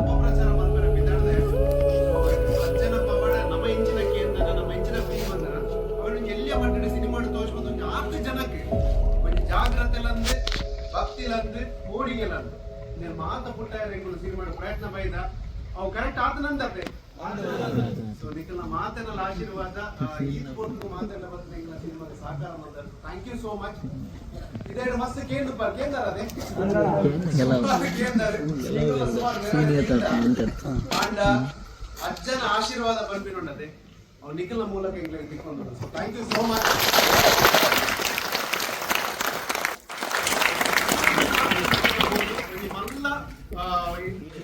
ಅಪಪ್ರಚಾರ ಮಾಡ್ತಾರೆ ಬಿದ್ದಾಡ್ದೆ. ಅಜ್ಜನ ಪವಾಡ ನಮ್ಮ నేను మా ಆತ ಪುಟ್ಟ ಯಾರು ಸಿನಿಮಾ ಪ್ರಯತ್ನ ಬೈದ ಅವು ಕರೆಕ್ಟ್ ಆತನಂದಪ್ಪೆ ಸೊ ನಿಖಿಲ್ನ ಮಾತೆಲ್ಲ ಆಶೀರ್ವಾದ. ಈದ್ ಕೊಟ್ಟು ಮಾತೆಲ್ಲ ಬಂದು ನಿಖಿಲ್ನ ಸಿನಿಮಾದ ಸಹಕಾರ ಮಾಡ್ತಾರೆ ಥ್ಯಾಂಕ್ ಯು ಸೋ ಮಚ್ ಇದೆರಡು ಮಸ್ತ್ ಕೇಂದ್ರ ಕೇಂದ್ರ ಅದೇ? ಅಂಡ್ ಅಜ್ಜನ ಆಶೀರ್ವಾದ ಬಂದ್ಬಿಡೋಣ ಅದೇ ಅವ್ನು ನಿಖಿಲ್ನ ಮೂಲಕ ಇಂಗ್ಲೆಂಡ್ ತಿಳ್ಕೊಂಡು so thank you so much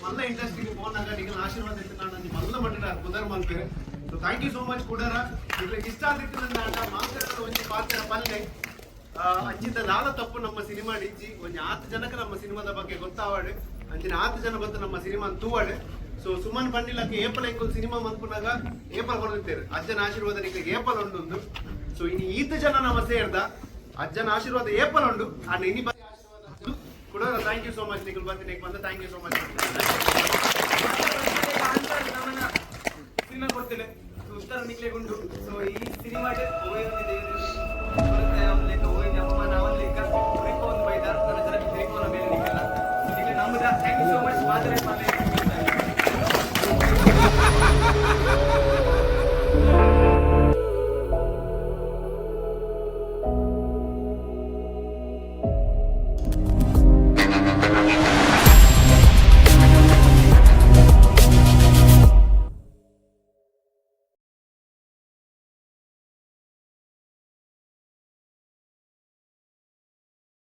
ಮಲ್ಲ ಇಂಡಸ್ಟ್ರಿಗೆ ಹೋದಾಗ ನಿಖಿಲ ಆಶೀರ್ವಾದ ಇತ್ತು ನಾನು ಮಲ್ಲ ಮಟ್ಟಿನ ಕುದರ್ ಮಲ್ಪೇರೆ so thank you so much ಕುಡರ. ಇವ್ರಿಗೆ ಇಷ್ಟ ಆಗಿತ್ತು ನನ್ನ ಆಟ ಮಾತಾಡೋದು ಒಂದು ಪಾತ್ರ ಪಲ್ಲೆ. ಆ, ಅಂಚಿದ ಲಾಲ ತಪ್ಪು ನಮ್ಮ ಸಿನಿಮಾ ಇಜ್ಜಿ ಒಂದು ಆತು ಜನಕ್ಕೆ ನಮ್ಮ ಸಿನಿಮಾದ ಬಗ್ಗೆ ಗೊತ್ತಾವಾಡು ಅಂಚಿನ ಆತು ಜನ ಬಂದು ನಮ್ಮ ಸಿನಿಮಾ ತೂವಾಡು ಸೊ ಸುಮನ್ ಬಂದಿಲ್ಲಕ್ಕೆ ಏಪಲ್ ಎಂಕುಲ್ ಸಿನಿಮಾ ಮಂತ್ಪುನಾಗ ಏಪಲ್ ಹೊರದಿರ್ತೇವೆ ಅಜ್ಜನ ಆಶೀರ್ವಾದ ನಿಮಗೆ ಏಪಲ್ ಉಂಡು ಸೊ ಇನ್ನು ಈತ ಜನ ನಮ್ಮ ಸೇರ್ದ ಅಜ್ಜನ ಆಶೀರ್ವಾದ ಏಪಲ್ ಉಂಡು. ಅಂಡ್ ಇನಿ ಆಶೀರ್ವಾದ thank you so much Nikhil ಬರ್ತೀನಿ ಬಂದ thank you so much cinema ಕೊಡ್ತೇನೆ ಉತ್ತರ ನಿಕ್ಲೆಗುಂಡು ಸೊ ಈ ಸಿನಿಮಾ